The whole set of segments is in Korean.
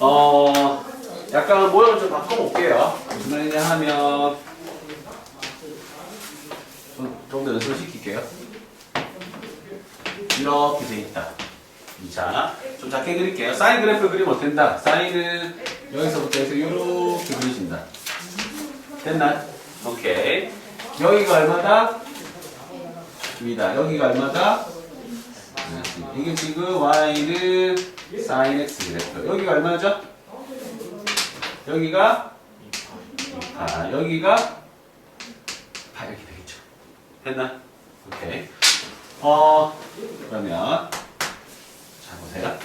어, 약간 모양을 좀 바꿔볼게요. 무슨 말이냐 하면, 좀 더 연습을 시킬게요. 이렇게 돼 있다. 자, 좀 작게 그릴게요. 사인 그래프 그리면 어된다. 사인은 여기서부터 해서 이렇게 그리신다. 됐나요? 오케이. 여기가 얼마다? 2다. 여기가 얼마다? 이게 지금 y는 sin x 그래프. 여기가 얼마죠? 여기가 아 여기가 8 이렇게 되겠죠. 됐나? 오케이. 어 그러면 자 보세요.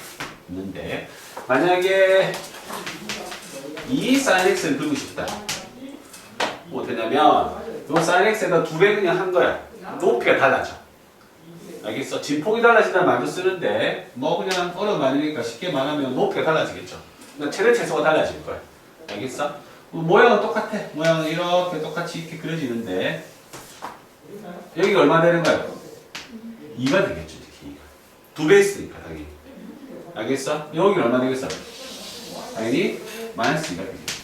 있는데 만약에 이 sin x를 그리고 싶다. 뭐 되냐면 요 sin x에다 두 배 그냥 한 거야. 높이가 달라져. 알겠어? 진폭이 달라진다는 말도 쓰는데 뭐 그냥 어려운 말이니까 쉽게 말하면 높이가 달라지겠죠. 그러니까 최대 최소가 달라질 거야. 알겠어? 뭐 모양은 똑같아. 모양은 이렇게 똑같이 이렇게 그려지는데 여기가 얼마 되는 거야? 2가 되겠죠. 이렇게 2가. 두 배 있으니까 당연히. 알겠어? 여기는 얼마 되겠어? 당연히 마이너스 2가 되겠죠.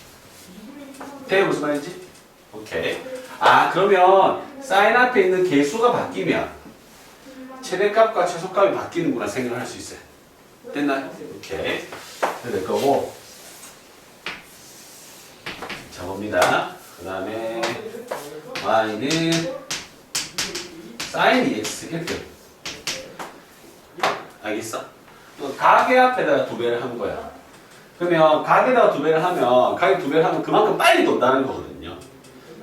대 무슨 말인지? 오케이. 아 그러면 사인 앞에 있는 개수가 바뀌면 최대값과 최소값이 바뀌는구나 생각할 수 있어요. 됐나요? 오케이. 될 거고. 자 봅니다. 그 다음에 y는 sin 이렇게. 알겠어? 또 가게 앞에다가 두 배를 한 거야. 그러면 가게다가 두 배를 하면 가게 두 배를 하면 그만큼 빨리 돈다는 거거든요.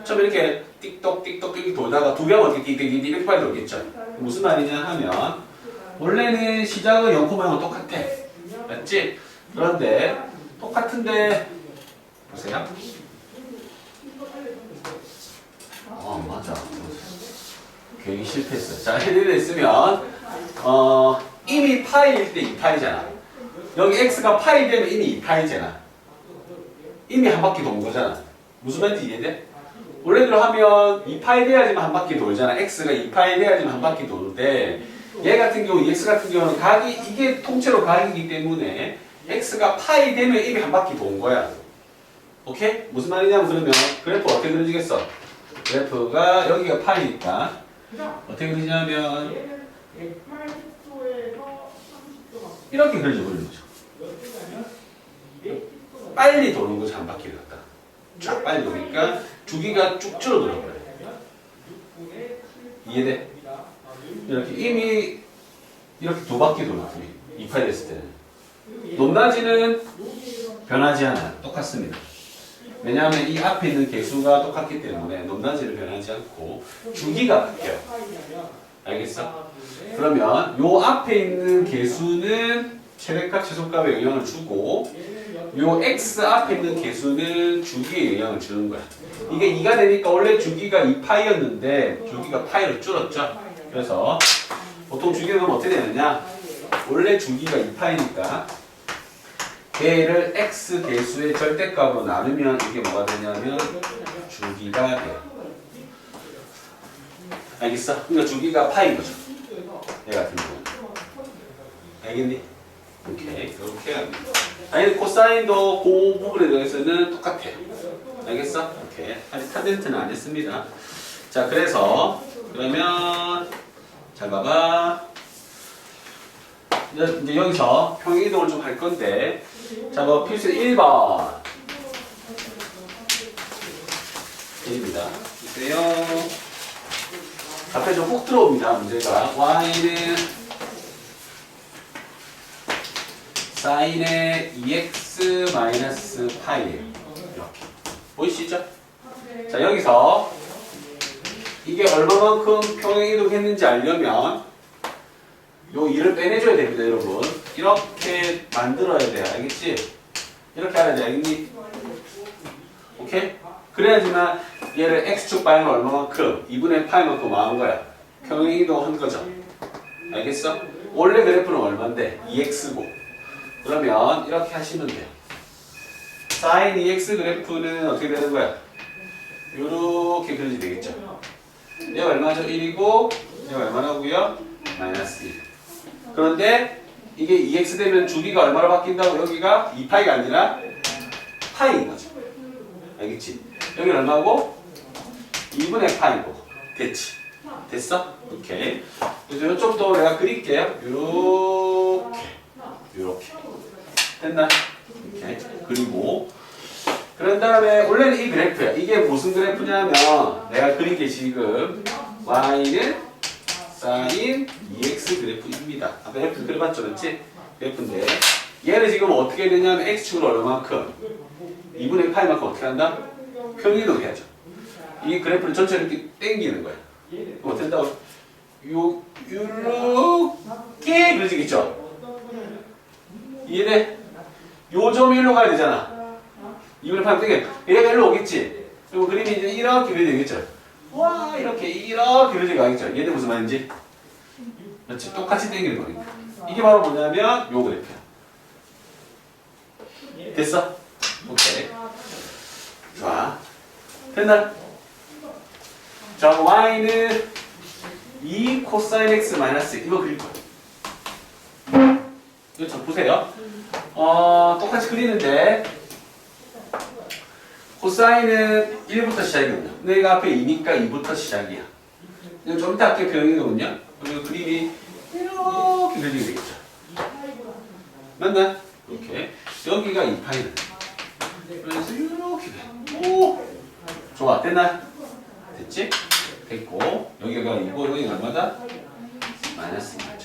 처음에 이렇게 띡똑 띡똑 띡 돌다가 두 배하면 어떻게 띡띡 이렇게 빨리 돌겠죠. 무슨 말이냐 하면 원래는 시작은 0,0랑 똑같아. 맞지? 그런데 똑같은데 보세요. 어 맞아. 계획이 실패했어요. 자, 헤드를 했으면 어 이미 파이일 때 2파이잖아. 여기 x가 파이 되면 이미 2파이잖아. 이미 한 바퀴 돈 거잖아. 무슨 말인지 이해돼? 원래대로 하면 2파이 돼야지만 한 바퀴 돌잖아. x가 2파이 돼야지만 한 바퀴 도는데 얘 같은 경우, x 같은 경우는 각이 이게 통째로 각이기 때문에 x가 파이 되면 이미 한 바퀴 돈 거야. 오케이? 무슨 말이냐면 그러면 그래프 어떻게 그려지겠어? 그래프가 여기가 파이니까 어떻게 그리냐면 이렇게 그려져 버리는 거죠. 빨리 도는 거죠 한 바퀴를 갖다. 쫙 빨리 도니까 주기가 쭉 줄어들어 버려요. 이해돼? 이렇게 이미 이렇게 두 바퀴 돌고 이파이 됐을 때는 높낮이는 변하지 않아요. 똑같습니다. 왜냐하면 이 앞에 있는 개수가 똑같기 때문에 높낮이는 변하지 않고 주기가 바뀌어요. 알겠어? 그러면 요 앞에 있는 개수는 최대값 최소값에 영향을 주고 요 x 앞에 있는 개수는 주기에 영향을 주는 거야. 이게 2가 되니까 원래 주기가 2파이였는데 주기가 파이로 줄었죠. 그래서 보통 주기는 그럼 어떻게 되느냐? 원래 주기가 2파이니까 걔를 x 개수의 절대값으로 나누면 이게 뭐가 되냐면 주기가 돼. 알겠어? 그러니까 주기가 파인 거죠. 얘 같은 경우는. 알겠니? 오케이. 그렇게 합니다. 아니 코사인도 그 부분에 대해서는 똑같아요. 알겠어? 오케이. 아직 탄젠트는 안 했습니다. 자, 그래서 그러면 잘 봐봐. 이제 여기서 평행 이동을 좀 할 건데 자, 뭐 필수 1번. 1입니다. 보세요. 앞에 좀 훅 들어옵니다. 문제가 y는 사인의 2x 마이너스 파이예요. 이렇게 보이시죠? 자 여기서 이게 얼마만큼 평행 이동했는지 알려면 요 2를 빼내줘야 됩니다, 여러분. 이렇게 만들어야 돼, 알겠지? 이렇게 알아야 돼, 알겠니? 오케이? 그래야지만 얘를 x축 방향 얼마만큼 2분의 파이만큼 망한 거야. 평행 이동한 거죠. 알겠어? 원래 그래프는 얼마인데? 2x고. 그러면 이렇게 하시면 돼요. sin 2x 그래프는 어떻게 되는 거야? 요렇게 그려지 되겠죠. 얘가 얼마죠? 1이고 얘가 얼마라고요? 마이너스 1. 그런데 이게 2x 되면 주기가 얼마로 바뀐다고? 여기가 2파이가 아니라 파이인 거죠. 알겠지? 여기 얼마고? 2분의 파이고. 됐지? 됐어? 오케이. 그래서 좀더 내가 그릴게요. 요렇게. 요렇게. 됐나? 오케이. 그리고 그런 다음에 원래는 이 그래프야. 이게 무슨 그래프냐면 내가 그린 게 지금 y는 sin 2x 그래프입니다. 아까 그래프 그려봤죠, 그렇지? 그래프인데 얘는 지금 어떻게 되냐면 x축을 얼마만큼 2분의 파이만큼 어떻게 한다? 평이동 해야죠. 이 그래프를 전체를 이렇게 당기는 거야. 어떻게 한다고? 요, 요렇게 그려지겠죠? 이해돼? 요 점이 일로 가야 되잖아. 2분의 파이 당겨. 얘가 일로 오겠지? 그리고 그림이 이제 이렇게 그려지겠죠? 와, 이렇게, 이렇게 그려지겠죠? 얘는 무슨 말인지? 그렇지. 똑같이 당기는 거니까. 이게 바로 뭐냐면 요 그래프야. 됐어? 오케이. 좋아. 됐나? 자, y는 2 코사인 x 마이너스 이거 그릴 거야. 이거 참 보세요. 어, 똑같이 그리는데 코사인은 1부터 시작이거든요. 근데 이거 앞에 2니까 2부터 시작이야. 이거 좀 이따 할게 병이거든요. 그리고 그림이 이렇게 그리게 되겠죠. 맞나? 이렇게. 여기가 2파이는. 그래서 이렇게 돼. 오! 좋아. 됐나? 됐지? 됐고. 여기가 2고, 여기가 얼마다? 마이너스 1이죠. 그렇죠?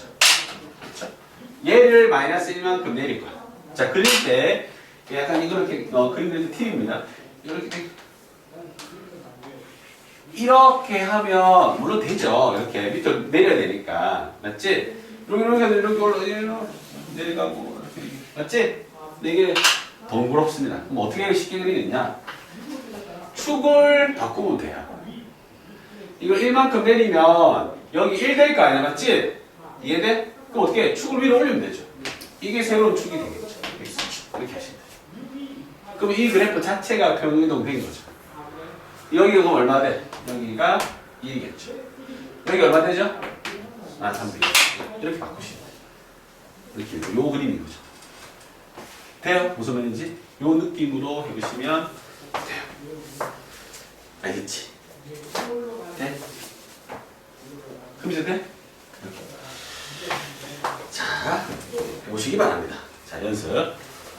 얘를 마이너스 1만큼 내릴 거야. 자, 그릴 때 약간 이렇게 어, 그리는 팁입니다. 이렇게 돼. 이렇게 하면 물론 되죠. 이렇게 밑으로 내려야 되니까 맞지? 이렇게 이렇게 이렇게 올라 이렇게 내려가고 이렇게 맞지? 근데 이게 번거롭습니다. 그럼 어떻게 쉽게 그리겠냐? 축을 바꾸면 돼요. 이걸 1만큼 내리면 여기 1 될 거 아니야, 맞지? 이해돼? 그럼 어떻게 해? 축을 위로 올리면 되죠. 이게 새로운 축이 되겠죠. 이렇게 하시면 돼요. 그럼 이 그래프 자체가 평이동 된 거죠. 여기가 그럼 얼마 돼? 여기가 2겠죠. 여기 얼마 되죠? 아, 300. 이렇게 바꾸시면 돼요. 이렇게 요 그림인 거죠. 돼요? 무슨 말인지? 요 느낌으로 해보시면 돼요. 알겠지? 돼? 그럼 이제 돼? 이렇게. 자, 보시기 바랍니다. 자, 연습.